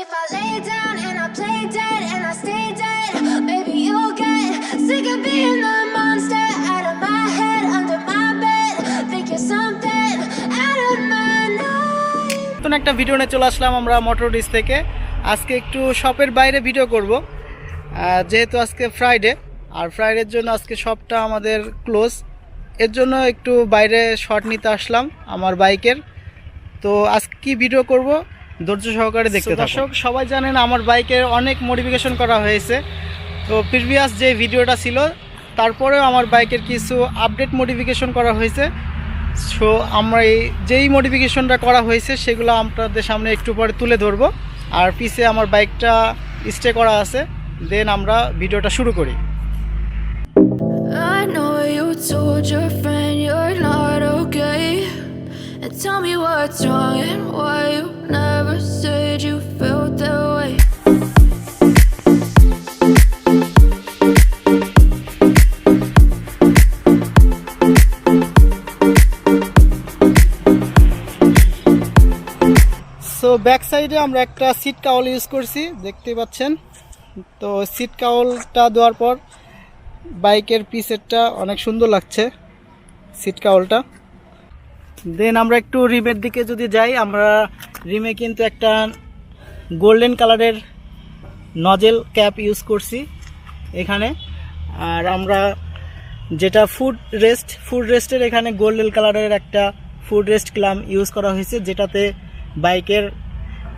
if I lay down and I play dead and I stay dead, maybe you'll get sick of being the monster out of my head, under my bed. Think you're something out of my night. নতুন একটা video নিয়ে চলে আসলাম আমরা motor dish থেকে আজকে একটু শপের বাইরে ভিডিও করব যেহেতু আজকে ফ্রাইডে আর ফ্রাইডের জন্য আজকে শপটা আমাদের ক্লোজ এর জন্য একটু বাইরে শট নিতে আসলাম আমার বাইকের তো আজকে কি ভিডিও করব ধৈর্য সহকারে দেখতে দর্শক সবাই জানেন আমার বাইকের অনেক মডিফিকেশন করা হয়েছে। তো প্রিভিয়াস যে ভিডিওটা ছিল তারপরেও আমার বাইকের কিছু আপডেট মডিফিকেশন করা হয়েছে। সো আমরা এই যেই মডিফিকেশনটা করা হয়েছে সেগুলো আপনাদের সামনে একটু পরে তুলে ধরবো। আর পিছে আমার বাইকটা স্টে করা আছে। দেন আমরা ভিডিওটা শুরু করি। I know you told your friend you're not okay. And tell me what's wrong and why you never said you felt that way. So back সাইডে আমরা একটা সিট কাউল ইউজ করছি দেখতে পাচ্ছেন তো সিট কাউলটা দেওয়ার পর বাইকের পিসেরটা অনেক সুন্দর লাগছে সিট কাউলটা দেন আমরা একটু রিমের দিকে যদি যাই, আমরা রিমে কিন্তু একটা গোল্ডেন কালারের নজেল ক্যাপ ইউজ করছি এখানে। আর আমরা যেটা ফুড রেস্ট ফুড রেস্টের এখানে গোল্ডেন কালারের একটা ফুড রেস্ট ক্লাম ইউজ করা হয়েছে, যেটাতে বাইকের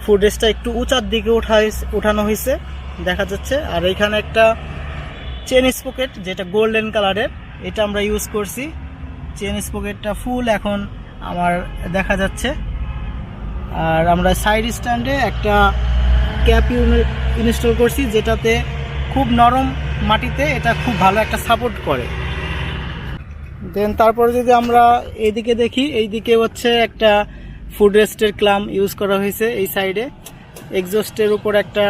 ফুড রেস্টটা একটু উঁচার দিকে হয়েছে- উঠানো হয়েছে, দেখা যাচ্ছে। আর এখানে একটা চেন স্পকেট যেটা গোল্ডেন কালারের এটা আমরা ইউজ করছি। চেন স্পকেটটা ফুল এখন আমার দেখা যাচ্ছে। আর আমরা সাইড স্ট্যান্ডে একটা ক্যাপ ইনস্টল করছি, যেটাতে খুব নরম মাটিতে এটা খুব ভালো একটা সাপোর্ট করে। দেন তারপরে যদি আমরা এইদিকে দেখি, এইদিকে হচ্ছে একটা ফুড রেস্টের ক্লাম ইউজ করা হয়েছে এই সাইডে এক্সস্টের উপর একটা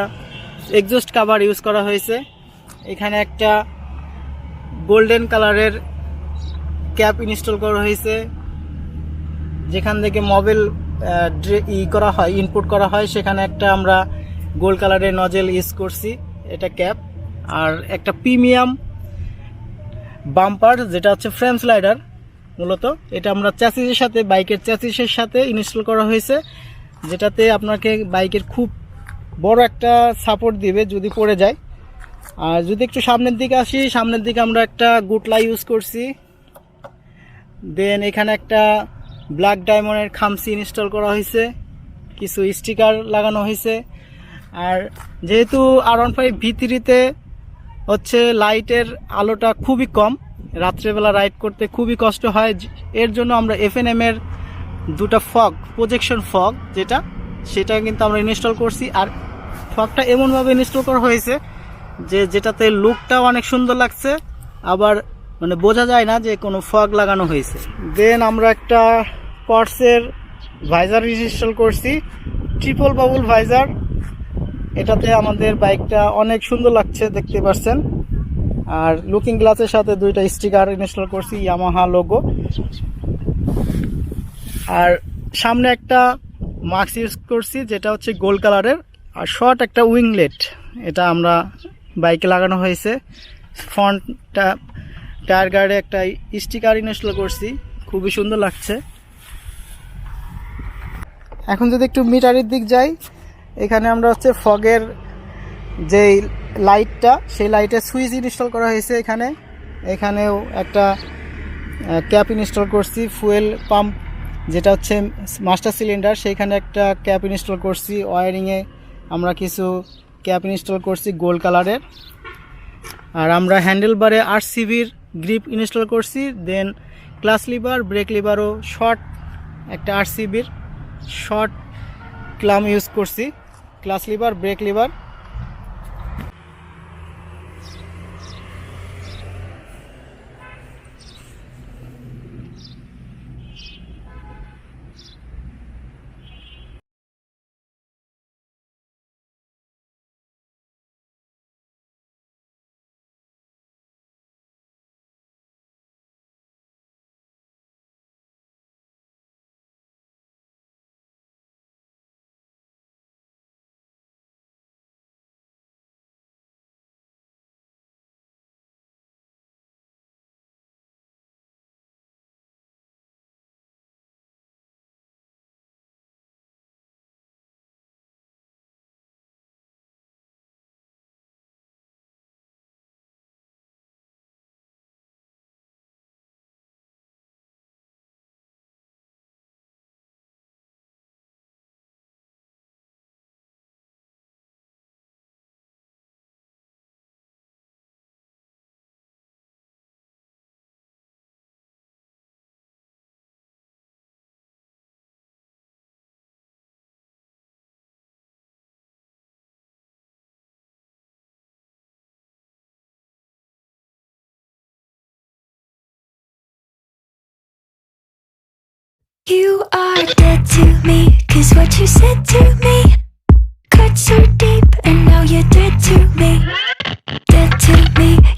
এক্সস্ট কাভার ইউজ করা হয়েছে। এখানে একটা গোল্ডেন কালারের ক্যাপ ইনস্টল করা হয়েছে। যেখান থেকে মোবাইল ই করা হয় ইনপুট করা হয়, সেখানে একটা আমরা গোল্ড কালারের নজেল ইউজ করছি, এটা ক্যাপ আর একটা প্রিমিয়াম বাম্পার যেটা হচ্ছে ফ্রেম স্লাইডার মূলত। এটা আমরা চ্যাসিসের সাথে বাইকের চ্যাসিসের সাথে ইনস্টল করা হয়েছে, যেটাতে আপনাকে বাইকের খুব বড় একটা সাপোর্ট দিবে যদি পড়ে যায়। আর যদি একটু সামনের দিকে আসি, সামনের দিকে আমরা একটা গুটলা ইউজ করছি। দেন এখানে একটা ব্ল্যাক ডায়মন্ডের খামসি ইনস্টল করা হয়েছে, কিছু স্টিকার লাগানো হয়েছে। আর যেহেতু আর ওয়ান ফাইভ ভিতরিতে হচ্ছে লাইটের আলোটা খুবই কম, রাত্রেবেলা রাইড করতে খুবই কষ্ট হয়, এর জন্য আমরা এফএনএম এর দুটো ফগ প্রজেকশন ফগ যেটা, সেটা কিন্তু আমরা ইনস্টল করছি। আর ফগটা এমনভাবে ইনস্টল করা হয়েছে যে যেটাতে লুকটাও অনেক সুন্দর লাগছে, আবার মানে বোঝা যায় না যে কোনো ফগ লাগানো হয়েছে। দেন আমরা একটা পর্সের ভাইজার ইনস্টল করছি। Triple bubble visor. এটাতে আমাদের বাইকটা অনেক সুন্দর লাগছে, দেখতে পাচ্ছেন। আর লুকিং গ্লাসের সাথে দুইটা স্টিকার ইনস্টল করছি ইয়ামাহা লোগো আর সামনে একটা মাস্ক ইউজ করছি, যেটা হচ্ছে গোল্ড কালারের আর শর্ট একটা উইংলেট এটা আমরা বাইকে লাগানো হয়েছে। ফ্রন্টটা টায়ার গার্ডে একটা স্টিকার ইনস্টল করছি। খুবই সুন্দর লাগছে। এখন যদি একটু মিটারের দিক যাই, এখানে আমরা হচ্ছে ফগের যে লাইটটা, সেই লাইটের সুইচ ইনস্টল করা হয়েছে এখানে। এখানেও একটা ক্যাপ ইনস্টল করছি, ফুয়েল পাম্প, যেটা হচ্ছে মাস্টার সিলিন্ডার, সেইখানে একটা ক্যাপ ইনস্টল করছি, ওয়ারিংয়ে আমরা কিছু ক্যাপ ইনস্টল করছি গোল্ড কালারের। আর আমরা হ্যান্ডেল বারে আট সিবির গ্রিপ ইনস্টল করছি, দেন ক্লাস লিভার, ব্রেক লিভারও শর্ট একটা আট সিবির শর্ট ক্লাম ইউজ করছি। Clutch lever brake lever. You are dead to me, cause what you said to me cut so